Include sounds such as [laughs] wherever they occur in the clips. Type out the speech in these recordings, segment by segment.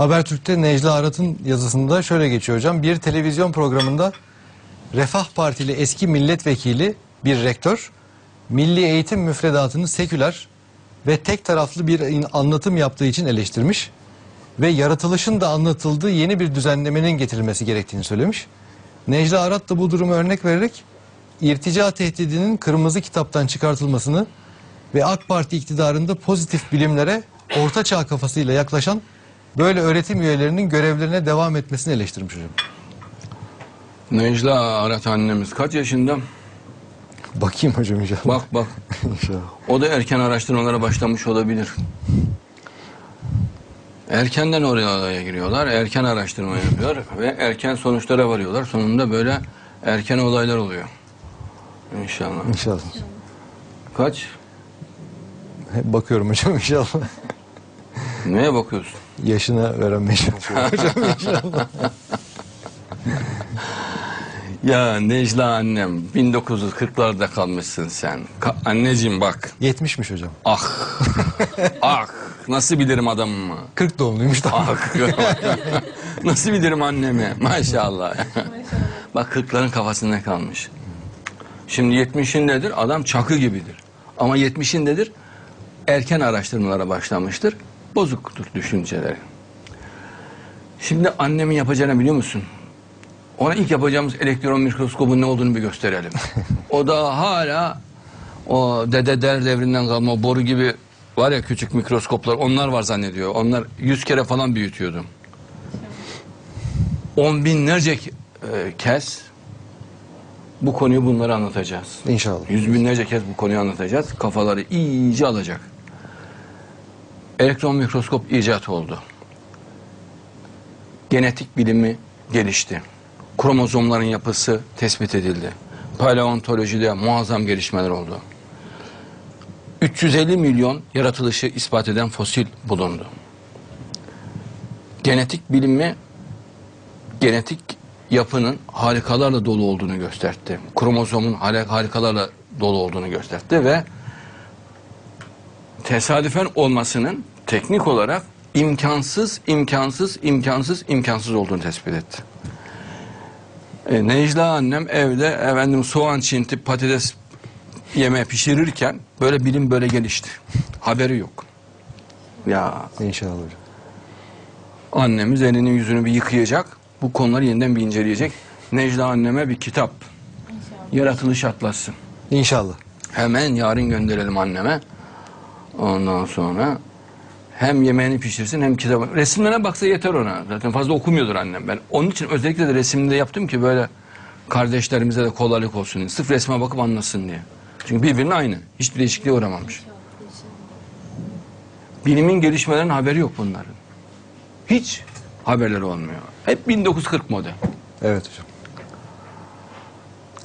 Habertürk'te Necla Arat'ın yazısında şöyle geçiyor hocam. Bir televizyon programında Refah Partili eski milletvekili bir rektör milli eğitim müfredatını seküler ve tek taraflı bir anlatım yaptığı için eleştirmiş ve yaratılışın da anlatıldığı yeni bir düzenlemenin getirilmesi gerektiğini söylemiş. Necla Arat da bu durumu örnek vererek irtica tehdidinin kırmızı kitaptan çıkartılmasını ve AK Parti iktidarında pozitif bilimlere orta çağ kafasıyla yaklaşan böyle öğretim üyelerinin görevlerine devam etmesini eleştirmiş hocam. Necla Arat annemiz kaç yaşında? Bakayım hocam inşallah. Bak bak. [laughs] İnşallah. O da erken araştırmalara başlamış olabilir. Erkenden oraya giriyorlar, erken araştırma yapıyor ve erken sonuçlara varıyorlar. Sonunda böyle erken olaylar oluyor. İnşallah. İnşallah. Kaç? Hep bakıyorum hocam inşallah. Neye bakıyorsun? Yaşına öğrenmeye [laughs] çalışıyorum hocam inşallah. Ya Necla annem 1940'larda kalmışsın sen. Ka- anneciğim bak. 70'miş hocam. Ah. ah. Nasıl bilirim adamımı? 40 doğumluymuş da. Ah. [laughs] Nasıl bilirim annemi? Maşallah. Bak kırkların kafasında kalmış. Şimdi yetmişindedir adam çakı gibidir. Ama yetmişindedir erken araştırmalara başlamıştır. Bozuktur düşünceleri. Şimdi annemin yapacağını biliyor musun? Ona ilk yapacağımız elektron mikroskobun ne olduğunu bir gösterelim. [laughs] o da hala o dedeler devrinden kalma boru gibi var ya küçük mikroskoplar onlar var zannediyor. Onlar yüz kere falan büyütüyordu. On binlerce e, kez bu konuyu bunları anlatacağız. İnşallah. Yüz binlerce kez bu konuyu anlatacağız. Kafaları iyice alacak. Elektron mikroskop icat oldu. Genetik bilimi gelişti. Kromozomların yapısı tespit edildi. Paleontolojide muazzam gelişmeler oldu. 350 milyon yaratılışı ispat eden fosil bulundu. Genetik bilimi genetik yapının harikalarla dolu olduğunu gösterdi. Kromozomun harikalarla dolu olduğunu gösterdi ve tesadüfen olmasının teknik olarak imkansız, imkansız, imkansız, imkansız olduğunu tespit etti. E, Necla annem evde efendim soğan çintip patates yeme pişirirken böyle bilim böyle gelişti. Haberi yok. Ya İnşallah hocam. annemiz elini yüzünü bir yıkayacak. Bu konuları yeniden bir inceleyecek. Necla anneme bir kitap. Yaratılış atlası. İnşallah. Hemen yarın gönderelim anneme. Ondan sonra hem yemeğini pişirsin hem kitabı. Resimlerine baksa yeter ona. Zaten fazla okumuyordur annem. Ben onun için özellikle de resimde yaptım ki böyle kardeşlerimize de kolaylık olsun diye. Sırf resme bakıp anlasın diye. Çünkü birbirine aynı. Hiçbir değişikliğe uğramamış. Bilimin gelişmelerinin haberi yok bunların. Hiç haberleri olmuyor. Hep 1940 model. Evet hocam.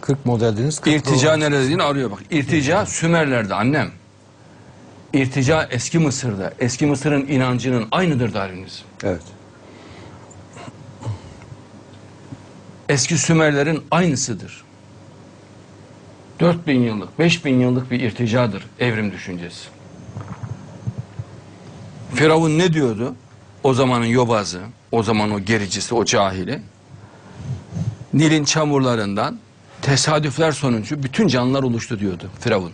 40 model dediniz. 40 İrtica nerede dediğini arıyor bak. İrtica Sümerler'de annem. İrtica eski Mısır'da. Eski Mısır'ın inancının aynıdır Darwinizm. Evet. Eski Sümerlerin aynısıdır. 4000 yıllık, 5000 yıllık bir irticadır evrim düşüncesi. Firavun ne diyordu? O zamanın yobazı, o zaman o gericisi, o cahili. Nil'in çamurlarından tesadüfler sonucu bütün canlılar oluştu diyordu Firavun.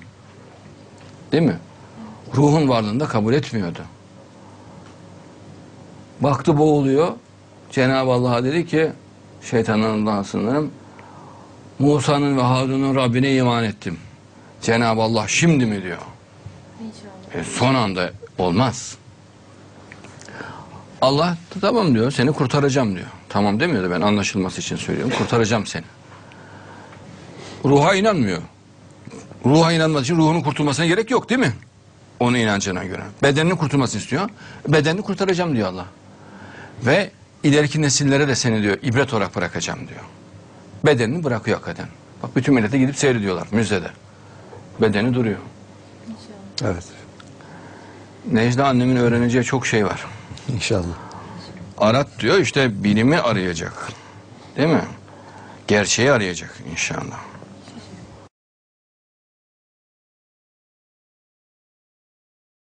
Değil mi? Ruhun varlığını da kabul etmiyordu. Baktı boğuluyor. Cenab-ı Allah'a dedi ki şeytanlarından sınırım. Musa'nın ve Harun'un Rabbine iman ettim. Cenab-ı Allah şimdi mi diyor. E, son anda olmaz. Allah tamam diyor seni kurtaracağım diyor. Tamam demiyor da ben anlaşılması için söylüyorum. Kurtaracağım seni. Ruha inanmıyor. Ruha inanması için ruhunun kurtulmasına gerek yok değil mi? Onun inancına göre. Bedeninin kurtulmasını istiyor. Bedenini kurtaracağım diyor Allah. Ve ileriki nesillere de seni diyor ibret olarak bırakacağım diyor. Bedenini bırakıyor hakikaten. Bak bütün millete gidip seyrediyorlar müzede. Bedeni duruyor. Evet. Necla annemin öğreneceği çok şey var. İnşallah. Arat diyor işte bilimi arayacak. Değil mi? Gerçeği arayacak inşallah.